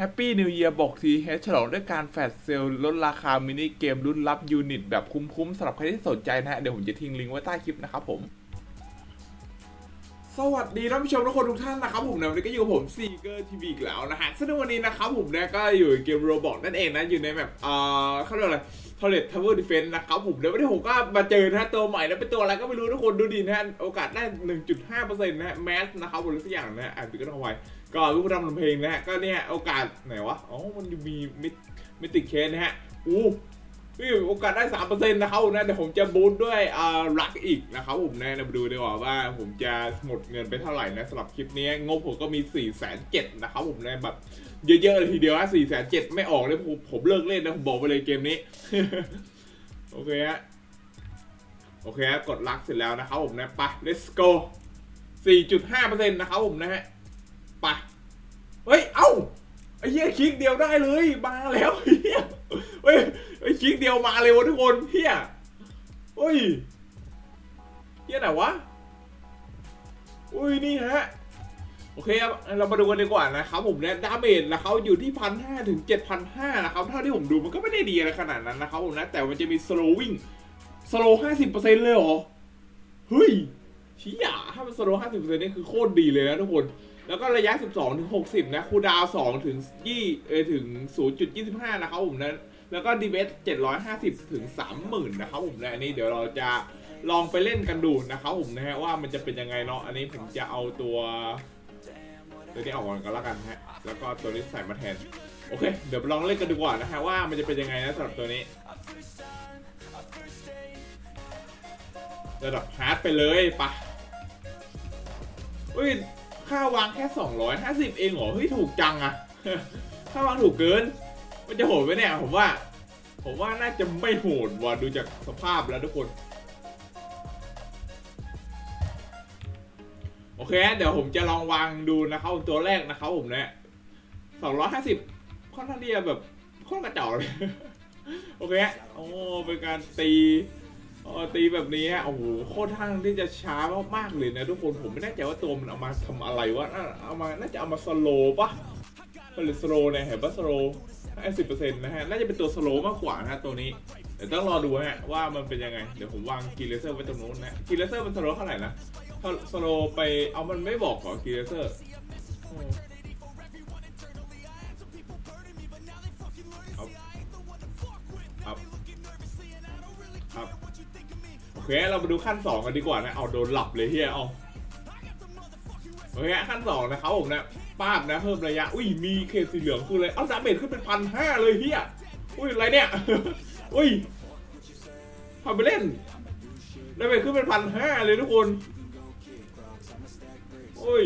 Happy New Year บอกทีเฮฉลองด้วยการแฟลชเซลลดราคามินิเกมรุ่นรับยูนิตแบบคุ้มๆสำหรับใครที่สนใจนะฮะ เดี๋ยวผมจะทิ้งลิงก์ไว้ใต้คลิปนะครับผม สวัสดีท่านผู้ชมทุกคนทุกท่านนะครับผมในวันนี้ก็อยู่กับผมซีเกอร์ทีวีอีกแล้วนะฮะซึ่งในวันนี้นะครับผมเนี่ยก็อยู่เกมโรบอทนั่นเองนะ อยู่ในแบบเอ่อเขาเรียกอะไรทอร์เรตทาวเวอร์ดิเฟนต์นะครับผมเดี๋ยววันนี้ผมก็มาเจอนะฮะตัวใหม่นะเป็นตัวอะไรก็ไม่รู้ทุกคนดูดีนะฮะโอกาสได้ 1.5%นะฮะแมสนะครับผมหรือสักอย่างนะฮะอ่านไปก็ต้องไว้ ก็รู้รำลำเพลงนะฮะก็เนี่ยโอกาสไหนวะอ๋อมันมีมิดมิติเคสนะฮะอู้นี่โอกาสได้สามเปอร์เซ็นต์นะครับนะเดี๋ยวผมจะบูทด้วยอ่ารักอีกนะครับผมนะมาดูดีกว่าว่าผมจะหมดเงินไปเท่าไหร่นะสำหรับคลิปนี้งบผมก็มี4ี่แสนเจ็ดนะครับผมนะแบบเยอะๆเลยทีเดียวนะสี่แสนเจ็ดไม่ออกเลยผมผมเลิกเล่นนะผมบอกไปเลยเกมนี้ โอเคฮะโอเคฮะกดลักเสร็จแล้วนะครับผมนะไป let's go 4.5%นะครับผมนะฮะ ไปเฮ้ย เอ้าไอ้เหี้ยคลิกเดียวได้เลยมาแล้วเฮียเฮ้ยไอ้คลิกเดียวมาเลยวะทุกคนเฮียเฮ้ยเฮียไหนวะอุ้ยนี่ฮะโอเคครับเรามาดูกันดีกว่านะครับผมเนี่ยดาเมจนะเขาอยู่ที่พันห้าถึงเจ็ดพันห้านะครับเท่าที่ผมดูมันก็ไม่ได้ดีอะไรขนาดนั้นนะครับผมนะแต่มันจะมีสโลวิ่งสโลห้าสิบเปอร์เซ็นต์เลยเหรอเฮ้ยชี้หยาถ้ามันสโลห้าสิบเปอร์เซ็นต์นี่คือโคตรดีเลยนะทุกคน แล้วก็ระยะ 12 ถึง 60 นะคูดาว2ถึง2เออถึง 0.25 นะครับผมนะแล้วก็ดีเบส750 ถึง 30,000 นะครับผมนะอันนี้เดี๋ยวเราจะลองไปเล่นกันดูนะครับผมนะฮะว่ามันจะเป็นยังไงเนาะอันนี้ผมจะเอาตัว ตัวนี้ออกก่อนก็แล้วกันฮะแล้วก็ตัวนี้ใส่มาแทน โอเค เดี๋ยวลองเล่นกันดีกว่านะฮะว่ามันจะเป็นยังไงนะสำหรับตัวนี้ระดับฮาร์ดไปเลยปะเฮ้ย ค่าวางแค่ 250 เองเหรอเฮ้ยถูกจังอะค่าวางถูกเกิน มันจะโหดไหมเนี่ยผมว่า ผมว่าน่าจะไม่โหดว่ะดูจากสภาพแล้วทุกคน โอเค เดี๋ยวผมจะลองวางดูนะครับตัวแรกนะครับผมเนี่ยสองร้อยห้าสิบค่อนข้างที่จะแบบค่อนกระจอกเลย โอเคฮะโอ้เป็นการตี เออตีแบบนี้โอ้โหโคตรทางที่จะช้ามากๆเลยนะทุกคนผมไม่แน่ใจว่าตัวมันเอามาทำอะไรวะเอามาน่าจะเอามาสโลปะหรือสโลเนี่ยเห็นปะสโลว์ห้สิบเปอร์เซ็นต์นะฮะน่าจะเป็นตัวสโลมากกว่านะตัวนี้เดี๋ยวต้องรอดูฮะว่ามันเป็นยังไงเดี๋ยวผมวางกีเลเซอร์ไว้ตรงนู้นนะกีเลเซอร์มันสโลเท่าไหร่นะสโลไปเอามันไม่บอกขอกีเลเซอร์ เคเรามาดูขั้นสองกันดีกว่านะ เอาโดนหลับเลยเฮียเอาโอเคขั้นสองนะครับผมนะป้าบนะเพิ่มระยะ อุ้ยมีเคสสีเหลืองคือเลยเอาดาเมจขึ้นเป็นพันห้าเลยเฮียอุ้ยอะไรเนี่ย อุ้ยทำไปเล่นดาเมจขึ้นเป็นพันห้าเลยทุกคนโอ้ย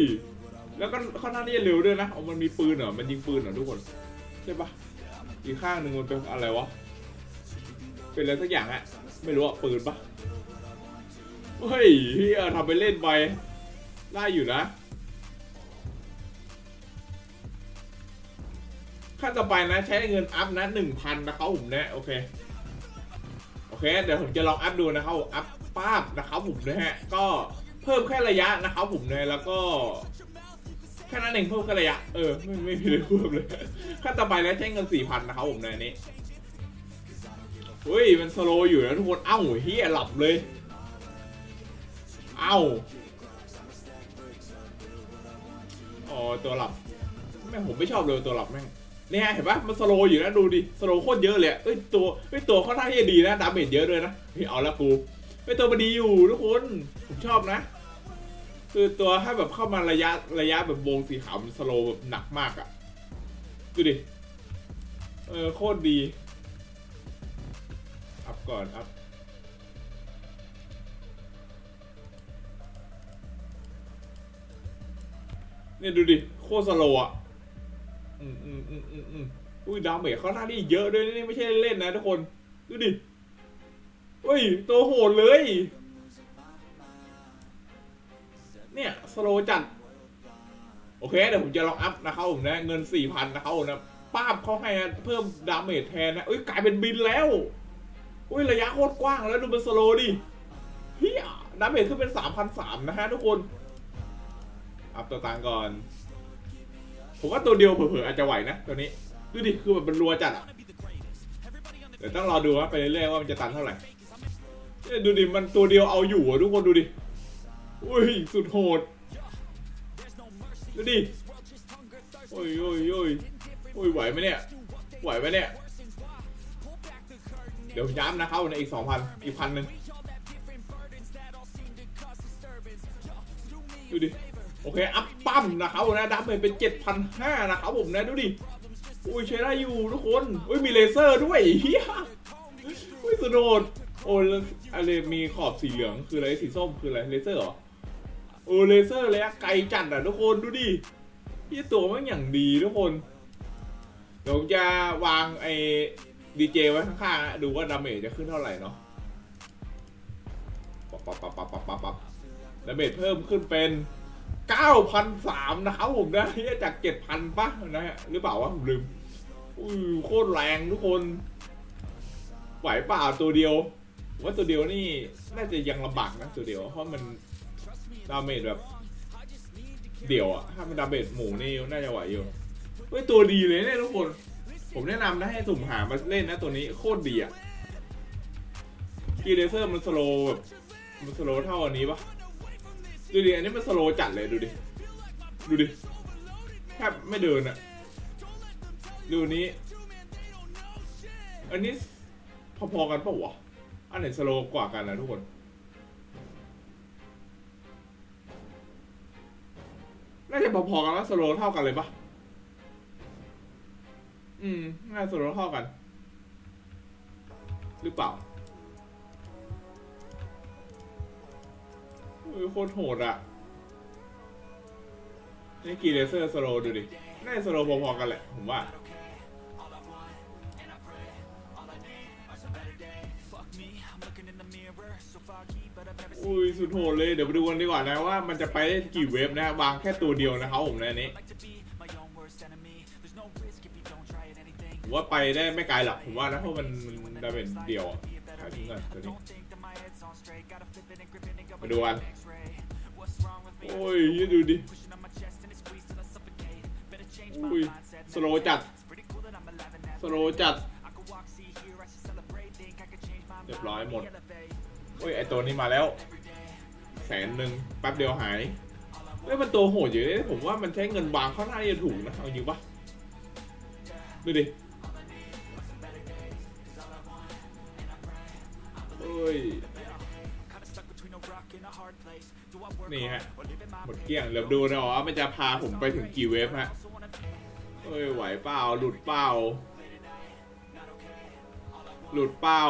แล้วก็ค่อนข้างที่เร็วด้วยนะเอามันมีปืนเหรอ มันยิงปืนเหรอทุกคน ใช่ปะอีกข้างหนึ่งมันเป็นอะไรวะ เป็นอะไรสักอย่างอะไม่รู้อะปืนปะ เฮ้ยเฮียทำไปเล่นไป ได้อยู่นะ ขั้นต่อไปนะ ใช้เงินอัพนะหนึ่งพันนะครับผมนะ โอเค โอเค เดี๋ยวผมจะลองอัพดูนะครับอัพป้าบนะครับผมนะฮะ ก็เพิ่มแค่ระยะนะครับผมนะแล้วก็แค่นั้นเองเพิ่มแค่ระยะ เออ ไม่ไม่มีเลยเพิ่มเลยขั้นต่อไปนะใช้เงินสี่พันนะครับผมนะนี้เฮ้ยมันสโลอยู่นะทุกคน เอ้าเฮียหลับเลย อ้าอ๋อตัวหลับแม่งผมไม่ชอบเลยตัวหลับแม่งเนี่ยเห็นปะมันสโลอยู่นะดูดิสโลโคตรเยอะเลยเอ้ยตัวเอ้ยตัวค่อนข้างที่จะดีนะดาเมจเยอะด้วยนะเฮ้ยเอาละกูเฮ้ยตัวมันดีอยู่ทุกคนผมชอบนะ คือตัวถ้าแบบเข้ามาระยะระยะแบบวงสีขาวมันสโลแบบหนักมากอะดูดิเออโคตรดีอัพก่อนอัพ เนี่ยดูดิโคตรสโลว์อะอืมอืมอืมอืมอืมอุ้ยดาเมจเขาหน้านี่เยอะด้วยนี่ไม่ใช่เล่นนะทุกคน ดูดิอุ้ย ตัวโหดเลย เนี่ย สโลว์จัด โอเค เดี๋ยวผมจะลองอัพนะครับผมนะ เงินสี่พันนะครับผมนะป้าบเขาให้เพิ่มดาเมจแทนนะเอ้ยกลายเป็นบินแล้ว อุ้ยระยะโคตรกว้างแล้วดูเป็นสโลว์ดิเฮียดาเมจขึ้นเป็นสามพันสามนะฮะทุกคน อัพตัวตังก่อน ผมว่าตัวเดียวเผลอๆอาจจะไหวนะตัวนี้ดูดิคือแบบมันรัวจัดอะเดี๋ยวต้องรอดูว่าไปเรื่อยๆว่ามันจะตันเท่าไหร่ดูดิมันตัวเดียวเอาอยู่อะทุกคนดูดิอุ้ยสุดโหดดูดิโอ้ยโอ้ยโอ้ยโอ้ยไหวไหมเนี่ยไหวไหมเนี่ยเดี๋ยวย้ำนะครับในอีกสองพันอีกพันหนึ่งดูดิ โอเค อัพปั๊มนะครับผมนะดับเบิลเป็นเจ็ดพันห้านะครับผมนะ ดูดิ อุ้ยใช้ได้อยู่ทุกคน อุ้ย มีเลเซอร์ด้วยเฮียอุ้ยสุดโดดโอ้ยแล้วอะไรมีขอบสีเหลืองคืออะไรสีส้มคืออะไรเลเซอร์เหรอโอ้เลเซอร์เลยอะไกลจัดอะทุกคนดูดิพี่ตัวมันอย่างดีทุกคน เดี๋ยวจะวางไอ้ดีเจไว้ข้างๆนะดูว่าดาเมจจะขึ้นเท่าไหร่เนาะปับปับปับปับปับปับปับดาเมจเพิ่มขึ้นเป็น 9,003นสามนะครับผมนะเฮียจาก7,000ป่ะนะฮะหรือเปล่าวะผมลืมอุ้โคตรแรงทุกคน ไหวเปล่าตัวเดียว ว่าตัวเดียวนี่น่าจะยังลำบากนะตัวเดียว เพราะมันดาเมจแบบ เดี่ยวอะถ้ามันดาเมจหมูนี่น่าจะไหวอยู่เฮ้ยตัวดีเลยเนี่ยทุกคน ผมแนะนำนะให้สุ่มหามาเล่นนะตัวนี้โคตรดีอะกีเลเซอร์มันสโลว์แบบมันสโลว์เท่าอันนี้ปะ ดูดิ อันนี้มันสโลว์จัดเลยดูดิ ดูดิแทบไม่เดินอะดูนี้ อันนี้พอๆกันปะวะ อันไหนสโลว์กว่ากันนะทุกคน น่าจะพอๆกันว่าสโลว์เท่ากันเลยปะอืม น่าจะสโลว์เท่ากัน หรือเปล่า อ้ยโคตรโหดอะนี่กีเลเซอร์สโลดูดิน่าจะสโลพอๆกันแหละ ผมว่า อุ้ยสุดโหดเลย เดี๋ยวไปดูกันดีกว่านะว่ามันจะไปได้กี่เวฟนะวางแค่ตัวเดียวนะครับผมในอันนี้ผมว่าไปได้ไม่ไกลหรอกผมว่านะเพราะมันมันได้เป็นเดียวอะขายทิ้งก่อนตัวนี้ มาดูกันโอ้ยยืดดูดิอุ้ยสโลว์จัดสโลว์จัดเรียบร้อยหมดโอ้ยไอตัวนี้มาแล้วแสนหนึ่งแป๊บเดียวหายเฮ้ยมันตัวโหดอยู่เลยผมว่ามันใช้เงินวางเขาน่าจะถูกนะเอาจริงปะดูดิเฮ้ย นี่ฮะหมดเกลี้ยงเดี๋ยวดูนะว่ามันจะพาผมไปถึงกี่เวฟฮะเฮ้ยไหวเปล่าหลุดเปล่าหลุดเปล่า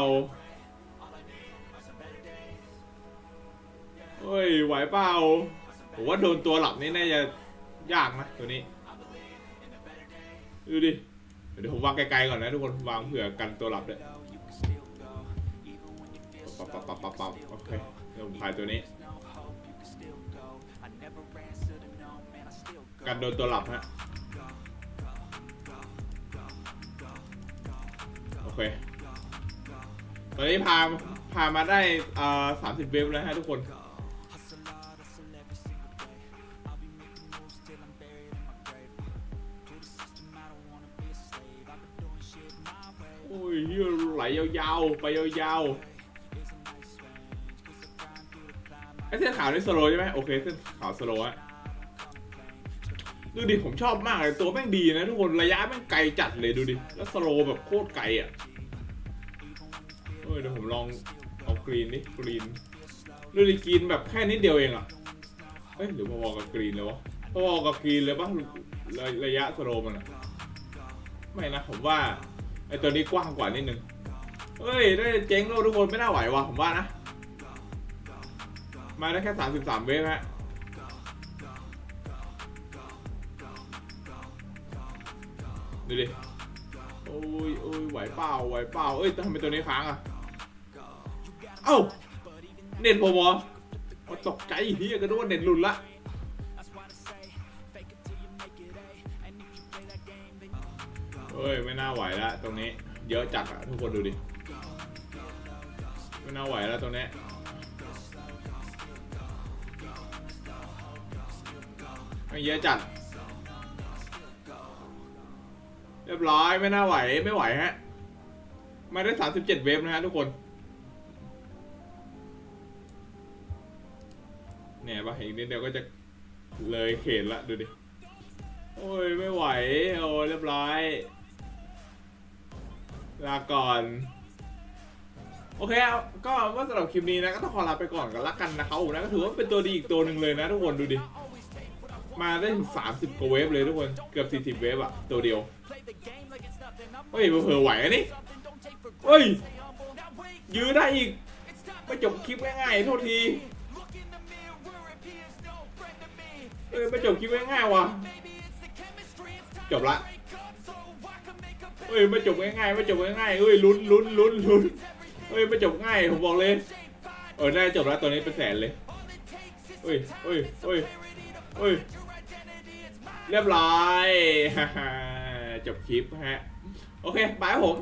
เฮ้ยไหวเปล่าผมว่าโดนตัวหลับนี่น่าจะยากนะตัวนี้ดูดิเดี๋ยวผมวางไกลๆก่อนนะทุกคนวางเผื่อกันตัวหลับด้วยปับปับปับปับปับโอเคเดี๋ยวผมพายตัวนี้ กันโดนตัวหลับฮะ โอเค ตอนนี้พา พามาได้อ่าสามสิบเวฟแล้วฮะทุกคนโอ้ยเหี้ยไหลยาวๆ ไปยาวๆ อ้เส้นขาวนี่สโลใช่ไหมโอเคเส้นขาวสโลอะดูดิผมชอบมากเลยตัวแม่งดีนะทุกคนระยะแม่งไกลจัดเลยดูดิแล้วสโลแบบโคตรไกลอะเอ้ยเดี๋ยวผมลองเอากรีนดิกรีนดูดิกรีนแบบแค่นิดเดียวเองอะเอ้ยหรือพอๆกับกรีนเลยวะพอๆกับกรีนเลยปะระระยะสโลมันอะไม่นะผมว่าไอตัวนี้กว้างกว่านิดนึงเฮ้ยได้เจ๊งแล้วทุกคนไม่น่าไหวว่ะผมว่านะ มาได้แค่สามสิบสามเวฟฮะดูดิ โอ้ยโอ้ยไหวเปล่า ไหวเปล่า เอ้ยทำไมตัวนี้ค้างอะ เอ้า เน็ตผมเหรอตกใจเฮียก็นึกว่าเน็ตหลุดละเฮ้ย ไม่น่าไหวละตรงนี้ เยอะจัดอะทุกคนดูดิ ไม่น่าไหวแล้วตรงนี้ ไม่เยอะจัด เรียบร้อยไม่น่าไหวไม่ไหวฮะ มาได้สามสิบเจ็ดเวฟนะฮะทุกคน เนี่ยปะอีกนิดเดียวก็จะเลยเขตละดูดิ โอ้ยไม่ไหว โอ้เรียบร้อย ลาก่อนโอเคก็ว่าสำหรับคลิปนี้นะก็ต้องขอลาไปก่อนกันละกันนะครับผมนะก็ถือว่าเป็นตัวดีอีกตัวหนึ่งเลยนะทุกคนดูดิ มาได้ถึง30กว่าเวฟเลยทุกคน เกือบ40เวฟอะตัวเดียว เฮ้ยเผื่อไหวอะนี่เฮ้ย ยื้อได้อีก ไม่จบคลิปง่ายๆโทษทีเอ้ยไม่จบคลิปง่ายๆว่ะ จบละเอ้ยไม่จบง่ายๆไม่จบง่ายๆเอ้ยลุ้นลุ้นลุ้นลุ้นเอ้ยไม่จบง่ายผมบอกเลยเออได้จบแล้วตัวนี้เป็นแสนเลยเอ้ยเอ้ยเอ้ยเอ้ย เรียบร้อย จบคลิปฮะ โอเค บายผม